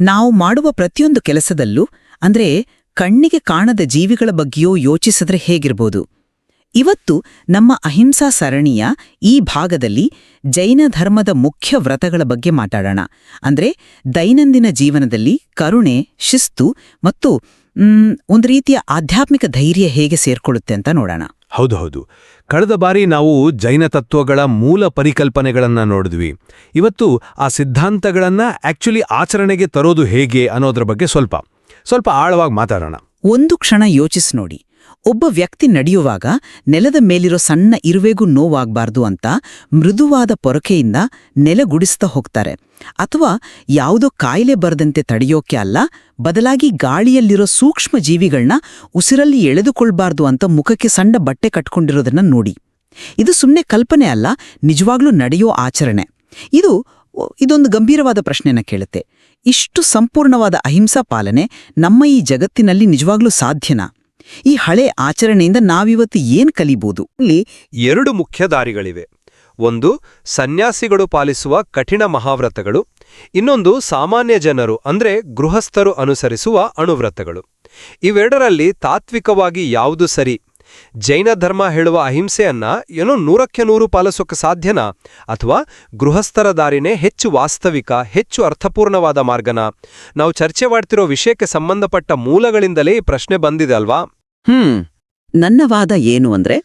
ನಾವು ಮಾಡುವ ಪ್ರತಿಯೊಂದು ಕೆಲಸದಲ್ಲೂ, ಅಂದ್ರೆ ಕಣ್ಣಿಗೆ ಕಾಣದ ಜೀವಿಗಳ ಬಗ್ಗೆಯೂ ಯೋಚಿಸಿದ್ರೆ ಹೇಗಿರ್ಬೋದು? ಇವತ್ತು ನಮ್ಮ ಅಹಿಂಸಾ ಸರಣಿಯ ಈ ಭಾಗದಲ್ಲಿ ಜೈನ ಧರ್ಮದ ಮುಖ್ಯ ವ್ರತಗಳ ಬಗ್ಗೆ ಮಾತಾಡೋಣ. ಅಂದ್ರೆ ದೈನಂದಿನ ಜೀವನದಲ್ಲಿ ಕರುಣೆ, ಶಿಸ್ತು ಮತ್ತು ಒಂದು ರೀತಿಯ ಆಧ್ಯಾತ್ಮಿಕ ಧೈರ್ಯ ಹೇಗೆ ಸೇರ್ಕೊಳ್ಳುತ್ತೆ ಅಂತ ನೋಡೋಣ. ಹೌದು ಹೌದು. ಕಳೆದ ಬಾರಿ ನಾವು ಜೈನ ತತ್ವಗಳ ಮೂಲ ಪರಿಕಲ್ಪನೆಗಳನ್ನು ನೋಡಿದ್ವಿ. ಇವತ್ತು ಆ ಸಿದ್ಧಾಂತಗಳನ್ನು ಆಕ್ಚುಲಿ ಆಚರಣೆಗೆ ತರೋದು ಹೇಗೆ ಅನ್ನೋದ್ರ ಬಗ್ಗೆ ಸ್ವಲ್ಪ. ಸ್ವಲ್ಪ ಆಳವಾಗಿ ಮಾತಾಡೋಣ. ಒಂದು ಕ್ಷಣ ಯೋಚಿಸಿ ನೋಡಿ. ಒಬ್ಬ ವ್ಯಕ್ತಿ ನಡೆಯುವಾಗ ನೆಲದ ಮೇಲಿರೋ ಸಣ್ಣ ಇರುವೆಗೂ ನೋವಾಗಬಾರ್ದು ಅಂತ ಮೃದುವಾದ ಪೊರಕೆಯಿಂದ ನೆಲಗುಡಿಸ್ತಾ ಹೋಗ್ತಾರೆ. ಅಥವಾ ಯಾವುದೋ ಕಾಯಿಲೆ ಬರದಂತೆ ತಡೆಯೋಕೆ ಅಲ್ಲ, ಬದಲಾಗಿ ಗಾಳಿಯಲ್ಲಿರೋ ಸೂಕ್ಷ್ಮ ಜೀವಿಗಳನ್ನ ಉಸಿರಲ್ಲಿ ಎಳೆದುಕೊಳ್ಬಾರ್ದು ಅಂತ ಮುಖಕ್ಕೆ ಸಣ್ಣ ಬಟ್ಟೆ ಕಟ್ಕೊಂಡಿರೋದನ್ನ ನೋಡಿ. ಇದು ಸುಮ್ಮನೆ ಕಲ್ಪನೆ ಅಲ್ಲ, ನಿಜವಾಗ್ಲೂ ನಡೆಯೋ ಆಚರಣೆ. ಇದು ಇದೊಂದು ಗಂಭೀರವಾದ ಪ್ರಶ್ನೆನ ಕೇಳುತ್ತೆ. ಇಷ್ಟು ಸಂಪೂರ್ಣವಾದ ಅಹಿಂಸಾ ಪಾಲನೆ ನಮ್ಮ ಈ ಜಗತ್ತಿನಲ್ಲಿ ನಿಜವಾಗ್ಲೂ ಸಾಧ್ಯನಾ? ಈ ಹಳೆ ಆಚರಣೆಯಿಂದ ನಾವಿವತ್ತು ಏನ್ ಕಲಿಬಹುದು ಇಲ್ಲಿ ಎರಡು ಮುಖ್ಯ ದಾರಿಗಳಿವೆ. ಒಂದು, ಸನ್ಯಾಸಿಗಳು ಪಾಲಿಸುವ ಕಠಿಣ ಮಹಾವ್ರತಗಳು. ಇನ್ನೊಂದು, ಸಾಮಾನ್ಯ ಜನರು, ಅಂದ್ರೆ ಗೃಹಸ್ಥರು ಅನುಸರಿಸುವ ಅಣುವ್ರತಗಳು. ಇವೆರಡರಲ್ಲಿ ತಾತ್ವಿಕವಾಗಿ ಯಾವುದು ಸರಿ? ಜೈನ ಧರ್ಮ ಹೇಳುವ ಅಹಿಂಸೆಯನ್ನ ಏನೋ ನೂರಕ್ಕೆ ನೂರು ಪಾಲಿಸೋಕೆ ಸಾಧ್ಯನಾ? ಅಥವಾ ಗೃಹಸ್ಥರ ದಾರಿನೇ ಹೆಚ್ಚು ವಾಸ್ತವಿಕ, ಹೆಚ್ಚು ಅರ್ಥಪೂರ್ಣವಾದ ಮಾರ್ಗನ? ನಾವು ಚರ್ಚೆ ಮಾಡ್ತಿರೋ ವಿಷಯಕ್ಕೆ ಸಂಬಂಧಪಟ್ಟ ಮೂಲಗಳಿಂದಲೇ ಈ ಪ್ರಶ್ನೆ ಬಂದಿದೆ ಅಲ್ವಾ? ಹ್ಮ್. ನನ್ನ ವಾದ ಏನು ಅಂದ್ರೆ,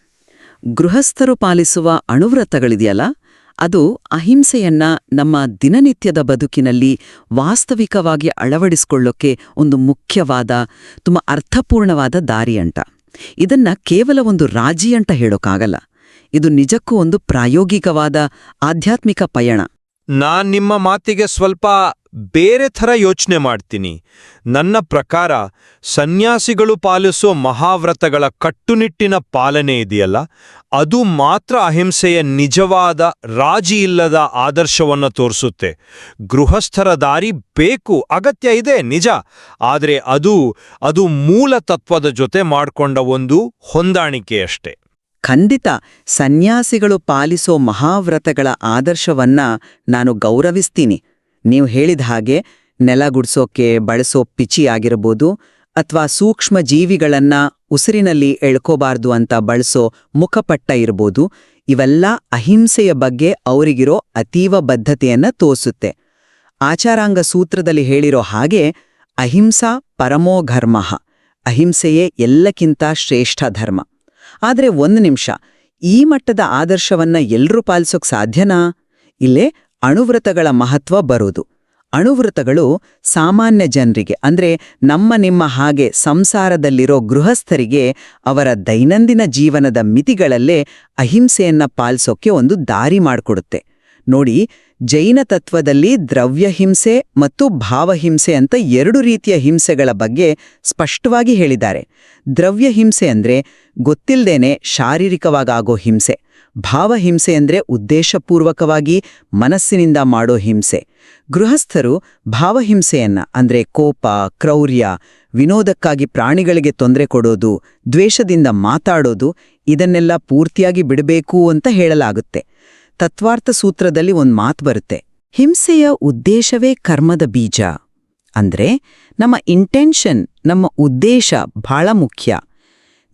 ಗೃಹಸ್ಥರು ಪಾಲಿಸುವ ಅಣುವ್ರತಗಳಿದೆಯಲ್ಲ, ಅದು ಅಹಿಂಸೆಯನ್ನ ನಮ್ಮ ದಿನನಿತ್ಯದ ಬದುಕಿನಲ್ಲಿ ವಾಸ್ತವಿಕವಾಗಿ ಅಳವಡಿಸಿಕೊಳ್ಳೋಕೆ ಒಂದು ಮುಖ್ಯವಾದ, ತುಂಬ ಅರ್ಥಪೂರ್ಣವಾದ ದಾರಿಯಂಟ ಇದನ್ನ ಕೇವಲ ಒಂದು ರಾಜಿ ಅಂತ ಹೇಳೋಕ್ಕಾಗಲ್ಲ ಇದು ನಿಜಕ್ಕೂ ಒಂದು ಪ್ರಾಯೋಗಿಕವಾದ ಆಧ್ಯಾತ್ಮಿಕ ಪಯಣ. ನಾನ್ ನಿಮ್ಮ ಮಾತಿಗೆ ಸ್ವಲ್ಪ ಬೇರೆ ಥರ ಯೋಚನೆ ಮಾಡ್ತೀನಿ. ನನ್ನ ಪ್ರಕಾರ ಸನ್ಯಾಸಿಗಳು ಪಾಲಿಸೋ ಮಹಾವ್ರತಗಳ ಕಟ್ಟುನಿಟ್ಟಿನ ಪಾಲನೆ ಇದೆಯಲ್ಲ, ಅದು ಮಾತ್ರ ಅಹಿಂಸೆಯ ನಿಜವಾದ ರಾಜಿ ಇಲ್ಲದ ಆದರ್ಶವನ್ನು ತೋರಿಸುತ್ತೆ. ಗೃಹಸ್ಥರ ದಾರಿ ಬೇಕು, ಅಗತ್ಯ ಇದೆ, ನಿಜ. ಆದರೆ ಅದು ಅದು ಮೂಲ ತತ್ವದ ಜೊತೆ ಮಾಡಿಕೊಂಡ ಒಂದು ಹೊಂದಾಣಿಕೆಯಷ್ಟೇ. ಖಂಡಿತ, ಸನ್ಯಾಸಿಗಳು ಪಾಲಿಸೋ ಮಹಾವ್ರತಗಳ ಆದರ್ಶವನ್ನ ನಾನು ಗೌರವಿಸ್ತೀನಿ. ನೀವು ಹೇಳಿದ ಹಾಗೆ ನೆಲ ಗುಡ್ಸೋಕೆ ಬಳಸೋ ಪಿಚಿ ಆಗಿರಬಹುದು ಅಥವಾ ಸೂಕ್ಷ್ಮ ಜೀವಿಗಳನ್ನ ಉಸಿರಿನಲ್ಲಿ ಎಳ್ಕೋಬಾರ್ದು ಅಂತ ಬಳಸೋ ಮುಖಪಟ್ಟ ಇರ್ಬೋದು, ಇವೆಲ್ಲ ಅಹಿಂಸೆಯ ಬಗ್ಗೆ ಅವರಿಗಿರೋ ಅತೀವ ಬದ್ಧತೆಯನ್ನ ತೋರಿಸುತ್ತೆ. ಆಚಾರಾಂಗ ಸೂತ್ರದಲ್ಲಿ ಹೇಳಿರೋ ಹಾಗೆ ಅಹಿಂಸಾ ಪರಮೋ ಧರ್ಮಃ ಅಹಿಂಸೆಯೇ ಎಲ್ಲಕ್ಕಿಂತ ಶ್ರೇಷ್ಠ ಧರ್ಮ. ಆದರೆ ಒಂದು ನಿಮಿಷ, ಈ ಮಟ್ಟದ ಆದರ್ಶವನ್ನ ಎಲ್ಲರೂ ಪಾಲಿಸೋಕ್ ಸಾಧ್ಯನಾ? ಇಲ್ಲೇ ಅಣುವ್ರತಗಳ ಮಹತ್ವ ಬರೋದು ಅಣುವ್ರತಗಳು ಸಾಮಾನ್ಯ ಜನರಿಗೆ, ಅಂದ್ರೆ ನಮ್ಮ ನಿಮ್ಮ ಹಾಗೆ ಸಂಸಾರದಲ್ಲಿರೋ ಗೃಹಸ್ಥರಿಗೆ ಅವರ ದೈನಂದಿನ ಜೀವನದ ಮಿತಿಗಳಲ್ಲೇ ಅಹಿಂಸೆಯನ್ನ ಪಾಲಿಸೋಕೆ ಒಂದು ದಾರಿ ಮಾಡಿಕೊಡುತ್ತೆ. ನೋಡಿ, ಜೈನ ತತ್ವದಲ್ಲಿ ದ್ರವ್ಯಹಿಂಸೆ ಮತ್ತು ಭಾವಹಿಂಸೆ ಅಂತ ಎರಡು ರೀತಿಯ ಹಿಂಸೆಗಳ ಬಗ್ಗೆ ಸ್ಪಷ್ಟವಾಗಿ ಹೇಳಿದ್ದಾರೆ. ದ್ರವ್ಯಹಿಂಸೆ ಅಂದ್ರೆ ಗೊತ್ತಿಲ್ಲದೇನೆ ಶಾರೀರಿಕವಾಗಾಗೋ ಹಿಂಸೆ. ಭಾವಹಿಂಸೆ ಅಂದ್ರೆ ಉದ್ದೇಶಪೂರ್ವಕವಾಗಿ ಮನಸ್ಸಿನಿಂದ ಮಾಡೋ ಹಿಂಸೆ. ಗೃಹಸ್ಥರು ಭಾವಹಿಂಸೆಯನ್ನ, ಅಂದ್ರೆ ಕೋಪ, ಕ್ರೌರ್ಯ, ವಿನೋದಕ್ಕಾಗಿ ಪ್ರಾಣಿಗಳಿಗೆ ತೊಂದರೆ ಕೊಡೋದು, ದ್ವೇಷದಿಂದ ಮಾತಾಡೋದು, ಇದನ್ನೆಲ್ಲ ಪೂರ್ತಿಯಾಗಿ ಬಿಡಬೇಕು ಅಂತ ಹೇಳಲಾಗುತ್ತೆ. ತತ್ವಾರ್ಥ ಸೂತ್ರದಲ್ಲಿ ಒಂದ್ ಮಾತು ಬರುತ್ತೆ, ಹಿಂಸೆಯ ಉದ್ದೇಶವೇ ಕರ್ಮದ ಬೀಜ. ಅಂದ್ರೆ ನಮ್ಮ ಇಂಟೆನ್ಷನ್ ನಮ್ಮ ಉದ್ದೇಶ ಬಹಳ ಮುಖ್ಯ.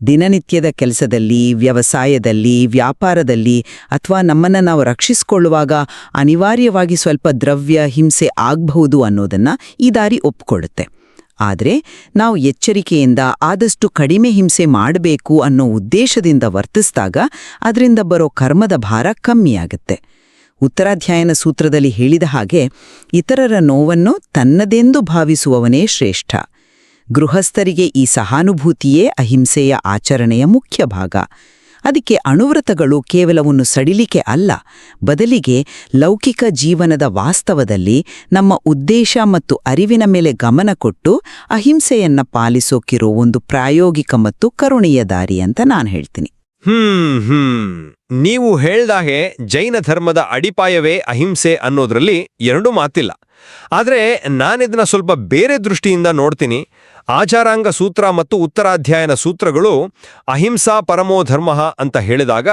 ದಿನನಿತ್ಯದ ಕೆಲಸದಲ್ಲಿ, ವ್ಯವಸಾಯದಲ್ಲಿ, ವ್ಯಾಪಾರದಲ್ಲಿ ಅಥವಾ ನಮ್ಮನ್ನು ನಾವು ರಕ್ಷಿಸಿಕೊಳ್ಳುವಾಗ ಅನಿವಾರ್ಯವಾಗಿ ಸ್ವಲ್ಪ ದ್ರವ್ಯ, ಹಿಂಸೆ ಆಗಬಹುದು ಅನ್ನೋದನ್ನು ಈ ದಾರಿ ಒಪ್ಪಿಕೊಳ್ಳುತ್ತೆ ಆದರೆ ನಾವು ಎಚ್ಚರಿಕೆಯಿಂದ ಆದಷ್ಟು ಕಡಿಮೆ ಹಿಂಸೆ ಮಾಡಬೇಕು ಅನ್ನೋ ಉದ್ದೇಶದಿಂದ ವರ್ತಿಸಿದಾಗ ಅದರಿಂದ ಬರೋ ಕರ್ಮದ ಭಾರ ಕಮ್ಮಿಯಾಗುತ್ತೆ ಉತ್ತರಾಧ್ಯಾಯನ ಸೂತ್ರದಲ್ಲಿ ಹೇಳಿದ ಹಾಗೆ ಇತರರ ನೋವನ್ನು ತನ್ನದೆಂದು ಭಾವಿಸುವವನೇ ಶ್ರೇಷ್ಠ. ಗೃಹಸ್ಥರಿಗೆ ಈ ಸಹಾನುಭೂತಿಯೇ ಅಹಿಂಸೆಯ ಆಚರಣೆಯ ಮುಖ್ಯ ಭಾಗ. ಅದಕ್ಕೆ ಅಣುವ್ರತಗಳು ಕೇವಲವನ್ನು ಸಡಿಲಿಕೆ ಅಲ್ಲ, ಬದಲಿಗೆ ಲೌಕಿಕ ಜೀವನದ ವಾಸ್ತವದಲ್ಲಿ ನಮ್ಮ ಉದ್ದೇಶ ಮತ್ತು ಅರಿವಿನ ಮೇಲೆ ಗಮನ ಕೊಟ್ಟು ಅಹಿಂಸೆಯನ್ನ ಪಾಲಿಸೋಕಿರೋ ಒಂದು ಪ್ರಾಯೋಗಿಕ ಮತ್ತು ಕರುಣೀಯ ದಾರಿ ಅಂತ ನಾನು ಹೇಳ್ತೀನಿ. ಹ್ಮ್ ಹ್ಮ್. ನೀವು ಹೇಳ್ದಾಗೆ ಜೈನ ಧರ್ಮದ ಅಡಿಪಾಯವೇ ಅಹಿಂಸೆ ಅನ್ನೋದ್ರಲ್ಲಿ ಎರಡೂ ಮಾತಿಲ್ಲ. ಆದರೆ ನಾನಿದನ್ನ ಸ್ವಲ್ಪ ಬೇರೆ ದೃಷ್ಟಿಯಿಂದ ನೋಡ್ತೀನಿ. ಆಚಾರಾಂಗ ಸೂತ್ರ ಮತ್ತು ಉತ್ತರಾಧ್ಯಾಯನ ಸೂತ್ರಗಳು ಅಹಿಂಸಾ ಪರಮೋ ಧರ್ಮ ಅಂತ ಹೇಳಿದಾಗ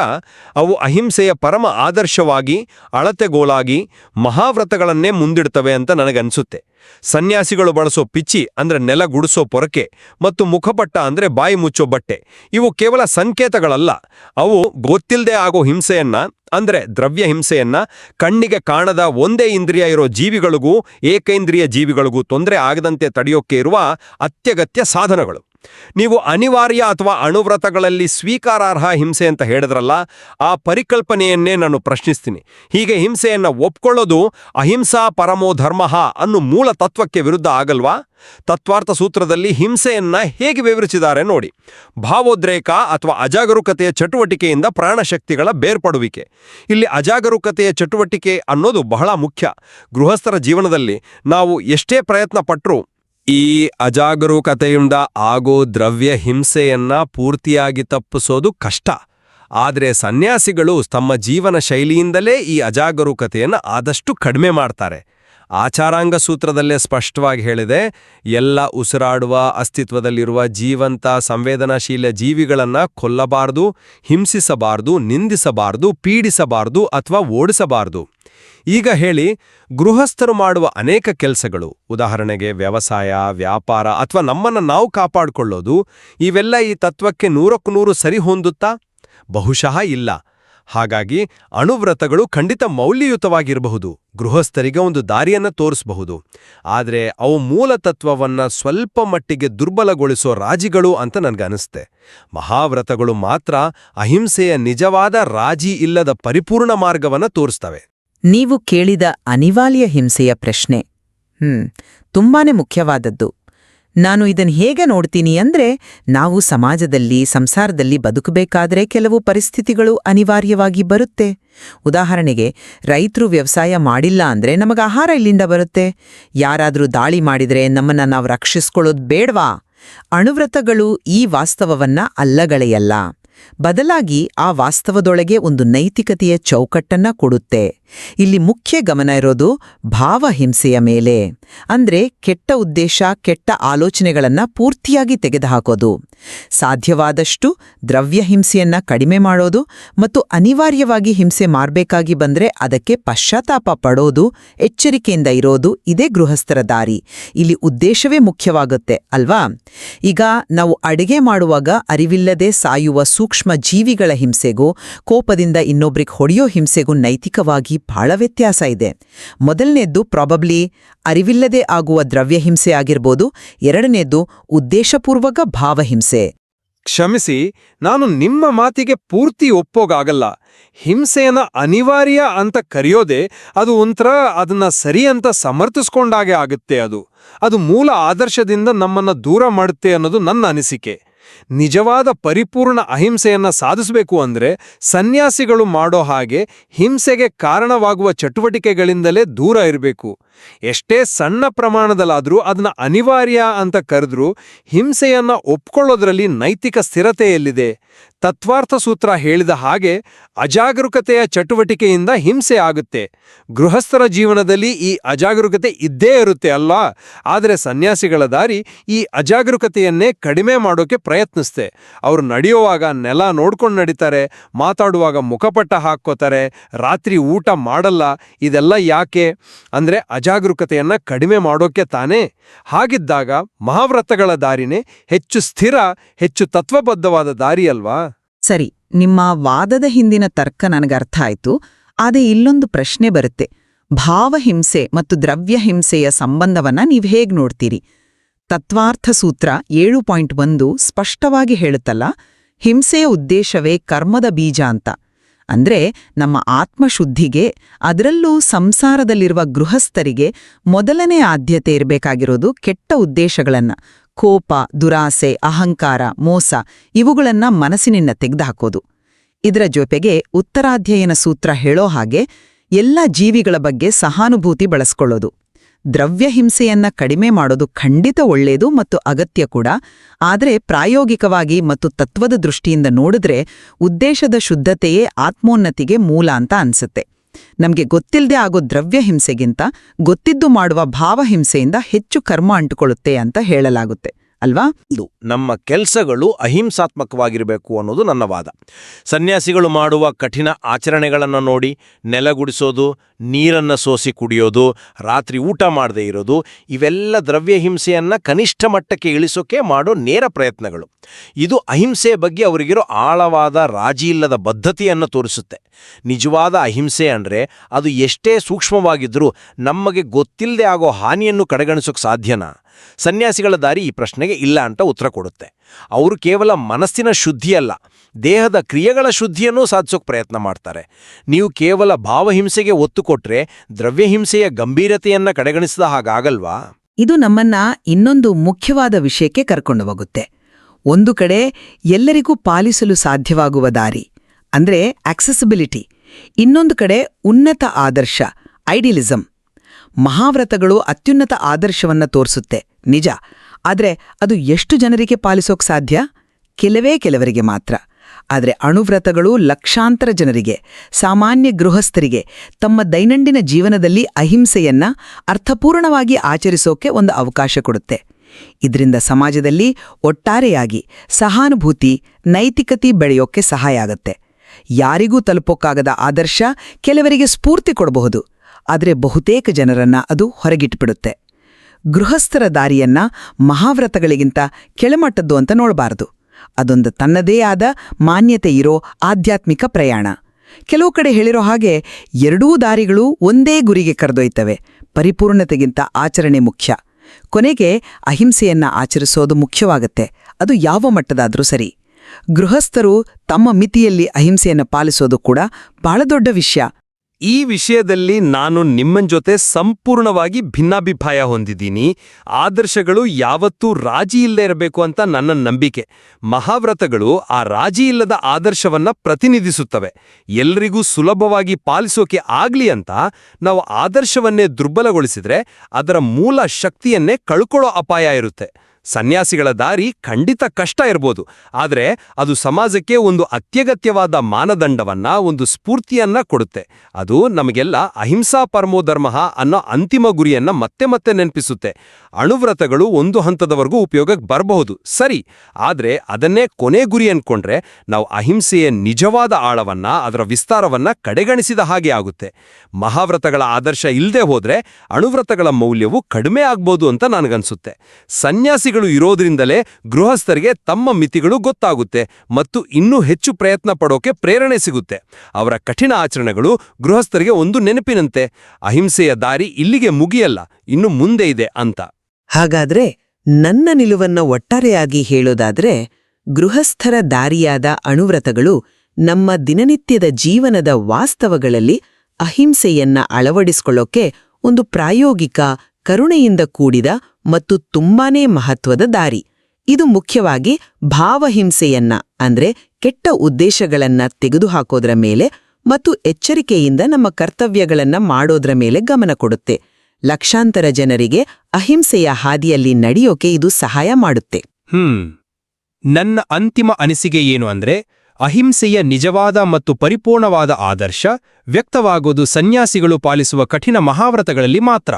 ಅವು ಅಹಿಂಸೆಯ ಪರಮ ಆದರ್ಶವಾಗಿ, ಅಳತೆಗೋಲಾಗಿ, ಮಹಾವ್ರತಗಳನ್ನೇ ಮುಂದಿಡ್ತವೆ ಅಂತ ನನಗನ್ಸುತ್ತೆ. ಸನ್ಯಾಸಿಗಳು ಬಳಸೋ ಪಿಚ್ಚಿ ಅಂದ್ರೆ ನೆಲ ಗುಡಿಸೋ ಪೊರಕೆ ಮತ್ತು ಮುಖಪಟ್ಟ ಅಂದ್ರೆ ಬಾಯಿ ಮುಚ್ಚೋ ಬಟ್ಟೆ ಇವು ಕೇವಲ ಸಂಕೇತಗಳಲ್ಲ. ಅವು ಗೊತ್ತಿಲ್ಲದೆ ಆಗೋ ಹಿಂಸೆಯನ್ನ ಅಂದ್ರೆ ದ್ರವ್ಯ ಹಿಂಸೆಯನ್ನ ಕಣ್ಣಿಗೆ ಕಾಣದ ಒಂದೇ ಇಂದ್ರಿಯ ಇರೋ ಜೀವಿಗಳಿಗೂ ಏಕೇಂದ್ರಿಯ ಜೀವಿಗಳಿಗೂ ತೊಂದರೆ ಆಗದಂತೆ ತಡೆಯೋಕ್ಕೆ ಇರುವ ಅತ್ಯಗತ್ಯ ಸಾಧನಗಳು. ನೀವು ಅನಿವಾರ್ಯ ಅಥವಾ ಅಣುವ್ರತಗಳಲ್ಲಿ ಸ್ವೀಕಾರಾರ್ಹ ಹಿಂಸೆ ಅಂತ ಹೇಳಿದ್ರಲ್ಲ, ಆ ಪರಿಕಲ್ಪನೆಯನ್ನೇ ನಾನು ಪ್ರಶ್ನಿಸ್ತೀನಿ. ಹೀಗೆ ಹಿಂಸೆಯನ್ನು ಒಪ್ಕೊಳ್ಳೋದು ಅಹಿಂಸಾ ಪರಮೋ ಧರ್ಮ ಅನ್ನೋ ಮೂಲ ತತ್ವಕ್ಕೆ ವಿರುದ್ಧ ಆಗಲ್ವಾ? ತತ್ವಾರ್ಥ ಸೂತ್ರದಲ್ಲಿ ಹಿಂಸೆಯನ್ನ ಹೇಗೆ ವಿವರಿಸಿದ್ದಾರೆ ನೋಡಿ. ಭಾವೋದ್ರೇಕ ಅಥವಾ ಅಜಾಗರೂಕತೆಯ ಚಟುವಟಿಕೆಯಿಂದ ಪ್ರಾಣಶಕ್ತಿಗಳ ಬೇರ್ಪಡುವಿಕೆ. ಇಲ್ಲಿ ಅಜಾಗರೂಕತೆಯ ಚಟುವಟಿಕೆ ಅನ್ನೋದು ಬಹಳ ಮುಖ್ಯ. ಗೃಹಸ್ಥರ ಜೀವನದಲ್ಲಿ ನಾವು ಎಷ್ಟೇ ಪ್ರಯತ್ನ ಪಟ್ಟರೂ ಈ ಅಜಾಗರೂಕತೆಯಿಂದ ಆಗೋ ದ್ರವ್ಯ ಹಿಂಸೆಯನ್ನ ಪೂರ್ತಿಯಾಗಿ ತಪ್ಪಿಸೋದು ಕಷ್ಟ. ಆದರೆ ಸನ್ಯಾಸಿಗಳು ತಮ್ಮ ಜೀವನ ಶೈಲಿಯಿಂದಲೇ ಈ ಅಜಾಗರೂಕತೆಯನ್ನು ಆದಷ್ಟು ಕಡಿಮೆ ಮಾಡ್ತಾರೆ. ಆಚಾರಾಂಗ ಸೂತ್ರದಲ್ಲೇ ಸ್ಪಷ್ಟವಾಗಿ ಹೇಳಿದೆ, ಎಲ್ಲ ಉಸಿರಾಡುವ, ಅಸ್ತಿತ್ವದಲ್ಲಿರುವ ಜೀವಂತ, ಸಂವೇದನಾಶೀಲ ಜೀವಿಗಳನ್ನು ಕೊಲ್ಲಬಾರದು, ಹಿಂಸಿಸಬಾರದು, ನಿಂದಿಸಬಾರದು, ಪೀಡಿಸಬಾರದು ಅಥವಾ ಓಡಿಸಬಾರದು. ಈಗ ಹೇಳಿ, ಗೃಹಸ್ಥರು ಮಾಡುವ ಅನೇಕ ಕೆಲಸಗಳು, ಉದಾಹರಣೆಗೆ ವ್ಯವಸಾಯ, ವ್ಯಾಪಾರ ಅಥವಾ ನಮ್ಮನ್ನ ನಾವು ಕಾಪಾಡಿಕೊಳ್ಳೋದು, ಇವೆಲ್ಲ ಈ ತತ್ವಕ್ಕೆ ನೂರಕ್ಕೂ ನೂರು ಸರಿ ಹೊಂದುತ್ತಾ? ಬಹುಶಃ ಇಲ್ಲ. ಹಾಗಾಗಿ ಅಣುವ್ರತಗಳು ಖಂಡಿತ ಮೌಲ್ಯಯುತವಾಗಿರಬಹುದು. ಗೃಹಸ್ಥರಿಗೆ ಒಂದು ದಾರಿಯನ್ನು ತೋರಿಸಬಹುದು. ಆದರೆ ಅವು ಮೂಲ ತತ್ವವನ್ನ ಸ್ವಲ್ಪ ಮಟ್ಟಿಗೆ ದುರ್ಬಲಗೊಳಿಸೋ ರಾಜಿಗಳು ಅಂತ ನನಗನ್ನಿಸ್ತೆ. ಮಹಾವ್ರತಗಳು ಮಾತ್ರ ಅಹಿಂಸೆಯ ನಿಜವಾದ ರಾಜಿ ಇಲ್ಲದ ಪರಿಪೂರ್ಣ ಮಾರ್ಗವನ್ನ ತೋರಿಸ್ತವೆ. ನೀವು ಕೇಳಿದ ಅನಿವಾರ್ಯ ಹಿಂಸೆಯ ಪ್ರಶ್ನೆ. ಹ್ಮ್, ತುಂಬಾನೇ ಮುಖ್ಯವಾದದ್ದು. ನಾನು ಇದನ್ನು ಹೇಗೆ ನೋಡ್ತೀನಿ ಅಂದ್ರೆ ನಾವು ಸಮಾಜದಲ್ಲಿ, ಸಂಸಾರದಲ್ಲಿ ಬದುಕಬೇಕಾದ್ರೆ ಕೆಲವು ಪರಿಸ್ಥಿತಿಗಳು ಅನಿವಾರ್ಯವಾಗಿ ಬರುತ್ತೆ. ಉದಾಹರಣೆಗೆ, ರೈತರು ವ್ಯವಸಾಯ ಮಾಡಿಲ್ಲ ಅಂದ್ರೆ ನಮಗೆ ಆಹಾರ ಇಲ್ಲಿಂದ ಬರುತ್ತೆ. ಯಾರಾದರೂ ದಾಳಿ ಮಾಡಿದ್ರೆ ನಮ್ಮನ್ನ ನಾವು ರಕ್ಷಿಸ್ಕೊಳ್ಳೋದು ಬೇಡವಾ? ಅಣುವ್ರತಗಳು ಈ ವಾಸ್ತವವನ್ನ ಅಲ್ಲಗಳೆಯಲ್ಲ. ಬದಲಾಗಿ ಆ ವಾಸ್ತವದೊಳಗೆ ಒಂದು ನೈತಿಕತೆಯ ಚೌಕಟ್ಟನ್ನ ಕೊಡುತ್ತೆ. ಇಲ್ಲಿ ಮುಖ್ಯ ಗಮನ ಇರೋದು ಭಾವಹಿಂಸೆಯ ಮೇಲೆ. ಅಂದ್ರೆ ಕೆಟ್ಟ ಉದ್ದೇಶ, ಕೆಟ್ಟ ಆಲೋಚನೆಗಳನ್ನ ಪೂರ್ತಿಯಾಗಿ ತೆಗೆದುಹಾಕೋದು. ಸಾಧ್ಯವಾದಷ್ಟು ದ್ರವ್ಯ ಹಿಂಸೆಯನ್ನ ಕಡಿಮೆ ಮಾಡೋದು ಮತ್ತು ಅನಿವಾರ್ಯವಾಗಿ ಹಿಂಸೆ ಮಾರ್ಬೇಕಾಗಿ ಬಂದ್ರೆ ಅದಕ್ಕೆ ಪಶ್ಚಾತ್ತಾಪ ಪಡೋದು, ಎಚ್ಚರಿಕೆಯಿಂದ ಇರೋದು ಇದೇ ಗೃಹಸ್ಥರ ದಾರಿ. ಇಲ್ಲಿ ಉದ್ದೇಶವೇ ಮುಖ್ಯವಾಗುತ್ತೆ, ಅಲ್ವಾ? ಈಗ ನಾವು ಅಡಿಗೆ ಮಾಡುವಾಗ ಅರಿವಿಲ್ಲದೆ ಸಾಯುವ ಸೂಕ್ಷ್ಮ ಜೀವಿಗಳ ಹಿಂಸೆಗೂ, ಕೋಪದಿಂದ ಇನ್ನೊಬ್ರಿಗೆ ಹೊಡೆಯೋ ಹಿಂಸೆಗೂ ನೈತಿಕವಾಗಿ ಬಹಳ ವ್ಯತ್ಯಾಸ ಇದೆ. ಮೊದಲನೇದ್ದು ಪ್ರಾಬಬ್ಲಿ ಅರಿವಿಲ್ಲದೆ ಆಗುವ ದ್ರವ್ಯ ಹಿಂಸೆ ಆಗಿರ್ಬೋದು, ಎರಡನೇದ್ದು ಉದ್ದೇಶಪೂರ್ವಕ ಭಾವಹಿಂಸೆ. ಕ್ಷಮಿಸಿ, ನಾನು ನಿಮ್ಮ ಮಾತಿಗೆ ಪೂರ್ತಿ ಒಪ್ಪೋಗಾಗಲ್ಲ. ಹಿಂಸೆಯನ್ನ ಅನಿವಾರ್ಯ ಅಂತ ಕರೆಯೋದೇ, ಅದು ಒಂಥರ ಅದನ್ನ ಸರಿ ಅಂತ ಸಮರ್ಥಿಸ್ಕೊಂಡಾಗೆ ಆಗುತ್ತೆ ಅದು. ಅದು ಮೂಲ ಆದರ್ಶದಿಂದ ನಮ್ಮನ್ನ ದೂರ ಮಾಡುತ್ತೆ ಅನ್ನೋದು ನನ್ನ ಅನಿಸಿಕೆ. ನಿಜವಾದ ಪರಿಪೂರ್ಣ ಅಹಿಂಸೆಯನ್ನು ಸಾಧಿಸಬೇಕು ಅಂದರೆ ಸನ್ಯಾಸಿಗಳು ಮಾಡೋ ಹಾಗೆ ಹಿಂಸೆಗೆ ಕಾರಣವಾಗುವ ಚಟುವಟಿಕೆಗಳಿಂದಲೇ ದೂರ ಇರಬೇಕು. ಎಷ್ಟೇ ಸಣ್ಣ ಪ್ರಮಾಣದಲ್ಲಾದರೂ ಅದನ್ನ ಅನಿವಾರ್ಯ ಅಂತ ಕರೆದ್ರೂ ಹಿಂಸೆಯನ್ನು ಒಪ್ಕೊಳ್ಳೋದ್ರಲ್ಲಿ ನೈತಿಕ ಸ್ಥಿರತೆ ಎಲ್ಲಿದೆ? ತತ್ವಾರ್ಥ ಸೂತ್ರ ಹೇಳಿದ ಹಾಗೆ ಅಜಾಗರೂಕತೆಯ ಚಟುವಟಿಕೆಯಿಂದ ಹಿಂಸೆ ಆಗುತ್ತೆ. ಗೃಹಸ್ಥರ ಜೀವನದಲ್ಲಿ ಈ ಅಜಾಗರೂಕತೆ ಇದ್ದೇ ಇರುತ್ತೆ ಅಲ್ವಾ ಆದರೆ ಸನ್ಯಾಸಿಗಳ ದಾರಿ ಈ ಅಜಾಗರೂಕತೆಯನ್ನೇ ಕಡಿಮೆ ಮಾಡೋಕೆ ಪ್ರಯತ್ನಿಸ್ತೆ. ಅವರು ನಡೆಯುವಾಗ ನೆಲ ನೋಡ್ಕೊಂಡು ನಡೀತಾರೆ, ಮಾತಾಡುವಾಗ ಮುಖಪಟ್ಟ ಹಾಕ್ಕೋತಾರೆ, ರಾತ್ರಿ ಊಟ ಮಾಡಲ್ಲ, ಇದೆಲ್ಲ ಯಾಕೆ? ಅಂದ್ರೆ ಅಜಾಗರೂಕತೆಯನ್ನು ಕಡಿಮೆ ಮಾಡೋಕೆ ತಾನೇ. ಹಾಗಿದ್ದಾಗ ಮಹಾವ್ರತಗಳ ದಾರಿನೇ ಹೆಚ್ಚು ಸ್ಥಿರ, ಹೆಚ್ಚು ತತ್ವಬದ್ಧವಾದ ದಾರಿ ಅಲ್ವಾ? ಸರಿ, ನಿಮ್ಮ ವಾದದ ಹಿಂದಿನ ತರ್ಕ ನನಗರ್ಥ ಆಯ್ತು ಆದರೆ ಇಲ್ಲೊಂದು ಪ್ರಶ್ನೆ ಬರುತ್ತೆ. ಭಾವಹಿಂಸೆ ಮತ್ತು ದ್ರವ್ಯ ಹಿಂಸೆಯ ಸಂಬಂಧವನ್ನ ನೀವು ಹೇಗೆ ನೋಡ್ತೀರಿ? ತತ್ವಾರ್ಥ ಸೂತ್ರ ಏಳು ಪಾಯಿಂಟ್ ಒಂದು ಸ್ಪಷ್ಟವಾಗಿ ಹೇಳುತ್ತಲ್ಲ, ಹಿಂಸೆಯ ಉದ್ದೇಶವೇ ಕರ್ಮದ ಬೀಜ ಅಂತ. ಅಂದ್ರೆ, ನಮ್ಮ ಆತ್ಮಶುದ್ಧಿಗೆ, ಅದರಲ್ಲೂ ಸಂಸಾರದಲ್ಲಿರುವ ಗೃಹಸ್ಥರಿಗೆ ಮೊದಲನೇ ಆದ್ಯತೆ ಇರಬೇಕಾಗಿರೋದು ಕೆಟ್ಟ ಉದ್ದೇಶಗಳನ್ನ. ಕೋಪ, ದುರಾಸೆ, ಅಹಂಕಾರ, ಮೋಸ ಇವುಗಳನ್ನ ಮನಸ್ಸಿನಿಂದ ತೆಗೆದುಹಾಕೋದು. ಇದರ ಜೊತೆಗೆ ಉತ್ತರಾಧ್ಯಯನ ಸೂತ್ರ ಹೇಳೋ ಹಾಗೆ ಎಲ್ಲ ಜೀವಿಗಳ ಬಗ್ಗೆ ಸಹಾನುಭೂತಿ ಬಳಸ್ಕೊಳ್ಳೋದು. ದ್ರವ್ಯಹಿಂಸೆಯನ್ನ ಕಡಿಮೆ ಮಾಡೋದು ಖಂಡಿತ ಒಳ್ಳೆಯದು ಮತ್ತು ಅಗತ್ಯ ಕೂಡ. ಆದರೆ ಪ್ರಾಯೋಗಿಕವಾಗಿ ಮತ್ತು ತತ್ವದ ದೃಷ್ಟಿಯಿಂದ ನೋಡಿದ್ರೆ ಉದ್ದೇಶದ ಶುದ್ಧತೆಯೇ ಆತ್ಮೋನ್ನತಿಗೆ ಮೂಲ ಅಂತ ಅನ್ಸುತ್ತೆ. ನಮ್ಗೆ ಗೊತ್ತಿಲ್ಲದೆ ಆಗೋ ದ್ರವ್ಯ ಹಿಂಸೆಗಿಂತ ಗೊತ್ತಿದ್ದು ಮಾಡುವ ಭಾವಹಿಂಸೆಯಿಂದ ಹೆಚ್ಚು ಕರ್ಮ ಅಂಟುಕೊಳ್ಳುತ್ತೆ ಅಂತ ಹೇಳಲಾಗುತ್ತೆ. ಅಲ್ವಾ? ಇದು ನಮ್ಮ ಕೆಲಸಗಳು ಅಹಿಂಸಾತ್ಮಕವಾಗಿರಬೇಕು ಅನ್ನೋದು ನನ್ನ ವಾದ. ಸನ್ಯಾಸಿಗಳು ಮಾಡುವ ಕಠಿಣ ಆಚರಣೆಗಳನ್ನು ನೋಡಿ, ನೆಲಗುಡಿಸೋದು, ನೀರನ್ನು ಸೋಸಿ ಕುಡಿಯೋದು, ರಾತ್ರಿ ಊಟ ಮಾಡದೇ ಇರೋದು, ಇವೆಲ್ಲ ದ್ರವ್ಯ ಹಿಂಸೆಯನ್ನು ಕನಿಷ್ಠ ಮಟ್ಟಕ್ಕೆ ಇಳಿಸೋಕೆ ಮಾಡೋ ನೇರ ಪ್ರಯತ್ನಗಳು. ಇದು ಅಹಿಂಸೆಯ ಬಗ್ಗೆ ಅವರಿಗಿರೋ ಆಳವಾದ ರಾಜಿ ಇಲ್ಲದ ಬದ್ಧತೆಯನ್ನು ತೋರಿಸುತ್ತೆ. ನಿಜವಾದ ಅಹಿಂಸೆ ಅಂದರೆ ಅದು ಎಷ್ಟೇ ಸೂಕ್ಷ್ಮವಾಗಿದ್ರೂ ನಮಗೆ ಗೊತ್ತಿಲ್ಲದೆ ಆಗೋ ಹಾನಿಯನ್ನು ಕಡೆಗಣಿಸೋಕೆ ಸಾಧ್ಯನಾ? ಸನ್ಯಾಸಿಗಳ ದಾರಿ ಈ ಪ್ರಶ್ನೆಗೆ ಇಲ್ಲ ಅಂತ ಉತ್ತರ ಕೊಡುತ್ತೆ. ಅವರು ಕೇವಲ ಮನಸ್ಸಿನ ಶುದ್ಧಿಯಲ್ಲ, ದೇಹದ ಕ್ರಿಯೆಗಳ ಶುದ್ಧಿಯನ್ನೂ ಸಾಧಿಸೋಕೆ ಪ್ರಯತ್ನ ಮಾಡ್ತಾರೆ. ನೀವು ಕೇವಲ ಭಾವಹಿಂಸೆಗೆ ಒತ್ತು ಕೊಟ್ರೆ ದ್ರವ್ಯಹಿಂಸೆಯ ಗಂಭೀರತೆಯನ್ನ ಕಡೆಗಣಿಸಿದ ಹಾಗಾಗಲ್ವಾ? ಇದು ನಮ್ಮನ್ನ ಇನ್ನೊಂದು ಮುಖ್ಯವಾದ ವಿಷಯಕ್ಕೆ ಕರ್ಕೊಂಡು ಹೋಗುತ್ತೆ. ಒಂದು ಕಡೆ ಎಲ್ಲರಿಗೂ ಪಾಲಿಸಲು ಸಾಧ್ಯವಾಗುವ ದಾರಿ, ಅಂದ್ರೆ ಆಕ್ಸೆಸಿಬಿಲಿಟಿ ಇನ್ನೊಂದು ಕಡೆ ಉನ್ನತ ಆದರ್ಶ ಐಡಿಯಲಿಸಂ ಮಹಾವ್ರತಗಳು ಅತ್ಯುನ್ನತ ಆದರ್ಶವನ್ನ ತೋರಿಸುತ್ತೆ. ನಿಜ. ಆದರೆ ಅದು ಎಷ್ಟು ಜನರಿಗೆ ಪಾಲಿಸೋಕ್ ಸಾಧ್ಯ? ಕೆಲವೇ ಕೆಲವರಿಗೆ ಮಾತ್ರ. ಆದರೆ ಅಣುವ್ರತಗಳು ಲಕ್ಷಾಂತರ ಜನರಿಗೆ, ಸಾಮಾನ್ಯ ಗೃಹಸ್ಥರಿಗೆ ತಮ್ಮ ದೈನಂದಿನ ಜೀವನದಲ್ಲಿ ಅಹಿಂಸೆಯನ್ನ ಅರ್ಥಪೂರ್ಣವಾಗಿ ಆಚರಿಸೋಕೆ ಒಂದು ಅವಕಾಶ ಕೊಡುತ್ತೆ. ಇದರಿಂದ ಸಮಾಜದಲ್ಲಿ ಒಟ್ಟಾರೆಯಾಗಿ ಸಹಾನುಭೂತಿ, ನೈತಿಕತೆ ಬೆಳೆಯೋಕೆ ಸಹಾಯ ಆಗತ್ತೆ. ಯಾರಿಗೂ ತಲುಪೋಕ್ಕಾಗದ ಆದರ್ಶ ಕೆಲವರಿಗೆ ಸ್ಫೂರ್ತಿ ಕೊಡಬಹುದು. ಆದರೆ ಬಹುತೇಕ ಜನರನ್ನ ಅದು ಹೊರಗಿಟ್ಬಿಡುತ್ತೆ. ಗೃಹಸ್ಥರ ದಾರಿಯನ್ನ ಮಹಾವ್ರತಗಳಿಗಿಂತ ಕೆಳಮಟ್ಟದ್ದು ಅಂತ ನೋಡಬಾರದು. ಅದೊಂದು ತನ್ನದೇ ಆದ ಮಾನ್ಯತೆ ಇರೋ ಆಧ್ಯಾತ್ಮಿಕ ಪ್ರಯಾಣ. ಕೆಲವು ಕಡೆ ಹೇಳಿರೋ ಹಾಗೆ ಎರಡೂ ದಾರಿಗಳು ಒಂದೇ ಗುರಿಗೆ ಕರೆದೊಯ್ತವೆ. ಪರಿಪೂರ್ಣತೆಗಿಂತ ಆಚರಣೆ ಮುಖ್ಯ. ಕೊನೆಗೆ ಅಹಿಂಸೆಯನ್ನ ಆಚರಿಸೋದು ಮುಖ್ಯವಾಗತ್ತೆ. ಅದು ಯಾವ ಮಟ್ಟದಾದರೂ ಸರಿ. ಗೃಹಸ್ಥರು ತಮ್ಮ ಮಿತಿಯಲ್ಲಿ ಅಹಿಂಸೆಯನ್ನು ಪಾಲಿಸೋದು ಕೂಡ ಬಹಳ ದೊಡ್ಡ ವಿಷಯ. ಈ ವಿಷಯದಲ್ಲಿ ನಾನು ನಿಮ್ಮ ಜೊತೆ ಸಂಪೂರ್ಣವಾಗಿ ಭಿನ್ನಾಭಿಪ್ರಾಯ ಹೊಂದಿದ್ದೀನಿ. ಆದರ್ಶಗಳು ಯಾವತ್ತೂ ರಾಜಿ ಇಲ್ಲದೆ ಇರಬೇಕು ಅಂತ ನನ್ನ ನಂಬಿಕೆ. ಮಹಾವ್ರತಗಳು ಆ ರಾಜಿ ಇಲ್ಲದ ಆದರ್ಶವನ್ನ ಪ್ರತಿನಿಧಿಸುತ್ತವೆ. ಎಲ್ರಿಗೂ ಸುಲಭವಾಗಿ ಪಾಲಿಸೋಕೆ ಆಗ್ಲಿ ಅಂತ ನಾವು ಆದರ್ಶವನ್ನೇ ದುರ್ಬಲಗೊಳಿಸಿದ್ರೆ ಅದರ ಮೂಲ ಶಕ್ತಿಯನ್ನೇ ಕಳ್ಕೊಳ್ಳೋ ಅಪಾಯ ಇರುತ್ತೆ. ಸನ್ಯಾಸಿಗಳ ದಾರಿ ಖಂಡಿತ ಕಷ್ಟ ಇರ್ಬೋದು. ಆದರೆ ಅದು ಸಮಾಜಕ್ಕೆ ಒಂದು ಅತ್ಯಗತ್ಯವಾದ ಮಾನದಂಡವನ್ನ, ಒಂದು ಸ್ಫೂರ್ತಿಯನ್ನ ಕೊಡುತ್ತೆ. ಅದು ನಮಗೆಲ್ಲ ಅಹಿಂಸಾ ಪರಮೋ ಧರ್ಮ ಅನ್ನೋ ಅಂತಿಮ ಗುರಿಯನ್ನ ಮತ್ತೆ ಮತ್ತೆ ನೆನಪಿಸುತ್ತೆ. ಅಣುವ್ರತಗಳು ಒಂದು ಹಂತದವರೆಗೂ ಉಪಯೋಗಕ್ಕೆ ಬರಬಹುದು, ಸರಿ. ಆದರೆ ಅದನ್ನೇ ಕೊನೆ ಗುರಿ ಅನ್ಕೊಂಡ್ರೆ ನಾವು ಅಹಿಂಸೆಯ ನಿಜವಾದ ಆಳವನ್ನ, ಅದರ ವಿಸ್ತಾರವನ್ನ ಕಡೆಗಣಿಸಿದ ಹಾಗೆ ಆಗುತ್ತೆ. ಮಹಾವ್ರತಗಳ ಆದರ್ಶ ಇಲ್ಲದೆ ಹೋದ್ರೆ ಅಣುವ್ರತಗಳ ಮೌಲ್ಯವು ಕಡಿಮೆ ಆಗ್ಬೋದು ಅಂತ ನನಗನ್ಸುತ್ತೆ. ಸನ್ಯಾಸಿಗಳು ಇರೋದ್ರಿಂದಲೇ ಗೃಹಸ್ಥರಿಗೆ ತಮ್ಮ ಮಿತಿಗಳು ಗೊತ್ತಾಗುತ್ತೆ ಮತ್ತು ಇನ್ನೂ ಹೆಚ್ಚು ಪ್ರಯತ್ನ ಪಡೋಕೆ ಪ್ರೇರಣೆ ಸಿಗುತ್ತೆ. ಅವರ ಕಠಿಣ ಆಚರಣೆಗಳು ಗೃಹಸ್ಥರಿಗೆ ಒಂದು ನೆನಪಿನಂತೆ. ಅಹಿಂಸೆಯ ದಾರಿ ಇಲ್ಲಿಗೆ ಮುಗಿಯಲ್ಲ, ಇನ್ನು ಮುಂದೆ ಇದೆ ಅಂತ. ಹಾಗಾದ್ರೆ ನನ್ನ ನಿಲುವನ್ನ ಒಟ್ಟಾರೆಯಾಗಿ ಹೇಳೋದಾದ್ರೆ ಗೃಹಸ್ಥರ ದಾರಿಯಾದ ಅಣುವ್ರತಗಳು ನಮ್ಮ ದಿನನಿತ್ಯದ ಜೀವನದ ವಾಸ್ತವಗಳಲ್ಲಿ ಅಹಿಂಸೆಯನ್ನ ಅಳವಡಿಸಿಕೊಳ್ಳೋಕೆ ಒಂದು ಪ್ರಾಯೋಗಿಕ ಕರುಣೆಯಿಂದ ಕೂಡಿದ ಮತ್ತು ತುಂಬಾನೇ ಮಹತ್ವದ ದಾರಿ. ಇದು ಮುಖ್ಯವಾಗಿ ಭಾವಹಿಂಸೆಯನ್ನ, ಅಂದ್ರೆ ಕೆಟ್ಟ ಉದ್ದೇಶಗಳನ್ನ ತೆಗೆದುಹಾಕೋದ್ರ ಮೇಲೆ ಮತ್ತು ಎಚ್ಚರಿಕೆಯಿಂದ ನಮ್ಮ ಕರ್ತವ್ಯಗಳನ್ನ ಮಾಡೋದ್ರ ಮೇಲೆ ಗಮನ ಕೊಡುತ್ತೆ. ಲಕ್ಷಾಂತರ ಜನರಿಗೆ ಅಹಿಂಸೆಯ ಹಾದಿಯಲ್ಲಿ ನಡೆಯೋಕೆ ಇದು ಸಹಾಯ ಮಾಡುತ್ತೆ. ಹ್ಮ್. ನನ್ನ ಅಂತಿಮ ಅನಿಸಿಕೆ ಏನು ಅಂದ್ರೆ, ಅಹಿಂಸೆಯ ನಿಜವಾದ ಮತ್ತು ಪರಿಪೂರ್ಣವಾದ ಆದರ್ಶ ವ್ಯಕ್ತವಾಗೋದು ಸನ್ಯಾಸಿಗಳು ಪಾಲಿಸುವ ಕಠಿಣ ಮಹಾವ್ರತಗಳಲ್ಲಿ ಮಾತ್ರ.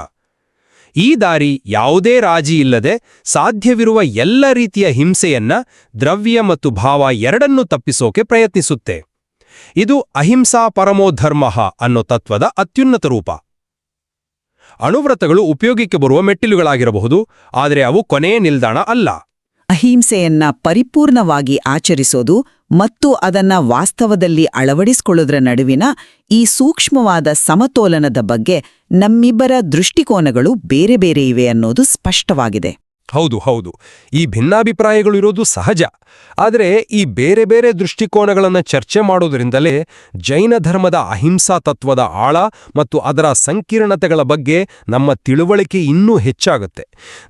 ಈ ದಾರಿ ಯಾವುದೇ ರಾಜಿ ಇಲ್ಲದೆ ಸಾಧ್ಯವಿರುವ ಎಲ್ಲ ರೀತಿಯ ಹಿಂಸೆಯನ್ನ ದ್ರವ್ಯ ಮತ್ತು ಭಾವ ಎರಡನ್ನೂ ತಪ್ಪಿಸೋಕೆ ಪ್ರಯತ್ನಿಸುತ್ತೆ. ಇದು ಅಹಿಂಸಾ ಪರಮೋಧರ್ಮ ಅನ್ನೋ ತತ್ವದ ಅತ್ಯುನ್ನತ ರೂಪ. ಅಣುವ್ರತಗಳು ಉಪಯೋಗಕ್ಕೆ ಬರುವ ಮೆಟ್ಟಿಲುಗಳಾಗಿರಬಹುದು, ಆದರೆ ಅವು ಕೊನೆಯ ನಿಲ್ದಾಣ ಅಲ್ಲ. ಅಹಿಂಸೆಯನ್ನ ಪರಿಪೂರ್ಣವಾಗಿ ಆಚರಿಸೋದು ಮತ್ತು ಅದನ್ನ ವಾಸ್ತವದಲ್ಲಿ ಅಳವಡಿಸಿಕೊಳ್ಳೋದ್ರ ನಡುವಿನ ಈ ಸೂಕ್ಷ್ಮವಾದ ಸಮತೋಲನದ ಬಗ್ಗೆ ನಮ್ಮಿಬ್ಬರ ದೃಷ್ಟಿಕೋನಗಳು ಬೇರೆ ಬೇರೆ ಇವೆ ಅನ್ನೋದು ಸ್ಪಷ್ಟವಾಗಿದೆ. ಹೌದು ಹೌದು. ಈ ಭಿನ್ನಾಭಿಪ್ರಾಯಗಳು ಇರೋದು ಸಹಜ. ಆದರೆ ಈ ಬೇರೆ ಬೇರೆ ದೃಷ್ಟಿಕೋನಗಳನ್ನು ಚರ್ಚೆ ಮಾಡೋದ್ರಿಂದಲೇ ಜೈನ ಧರ್ಮದ ಅಹಿಂಸಾ ತತ್ವದ ಆಳ ಮತ್ತು ಅದರ ಸಂಕೀರ್ಣತೆಗಳ ಬಗ್ಗೆ ನಮ್ಮ ತಿಳುವಳಿಕೆ ಇನ್ನೂ ಹೆಚ್ಚಾಗುತ್ತೆ.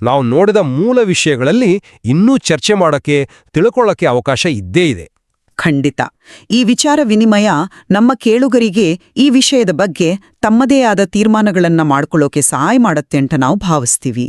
ನಾವು ನೋಡಿದ ಮೂಲ ವಿಷಯಗಳಲ್ಲಿ ಇನ್ನೂ ಚರ್ಚೆ ಮಾಡೋಕ್ಕೆ, ತಿಳ್ಕೊಳ್ಳೋಕ್ಕೆ ಅವಕಾಶ ಇದ್ದೇ ಇದೆ. ಖಂಡಿತ. ಈ ವಿಚಾರ ವಿನಿಮಯ ನಮ್ಮ ಕೇಳುಗರಿಗೆ ಈ ವಿಷಯದ ಬಗ್ಗೆ ತಮ್ಮದೇ ಆದ ತೀರ್ಮಾನಗಳನ್ನ ಮಾಡಿಕೊಳ್ಳೋಕೆ ಸಹಾಯ ಮಾಡುತ್ತೆ ಅಂತ ನಾವು ಭಾವಿಸ್ತೀವಿ.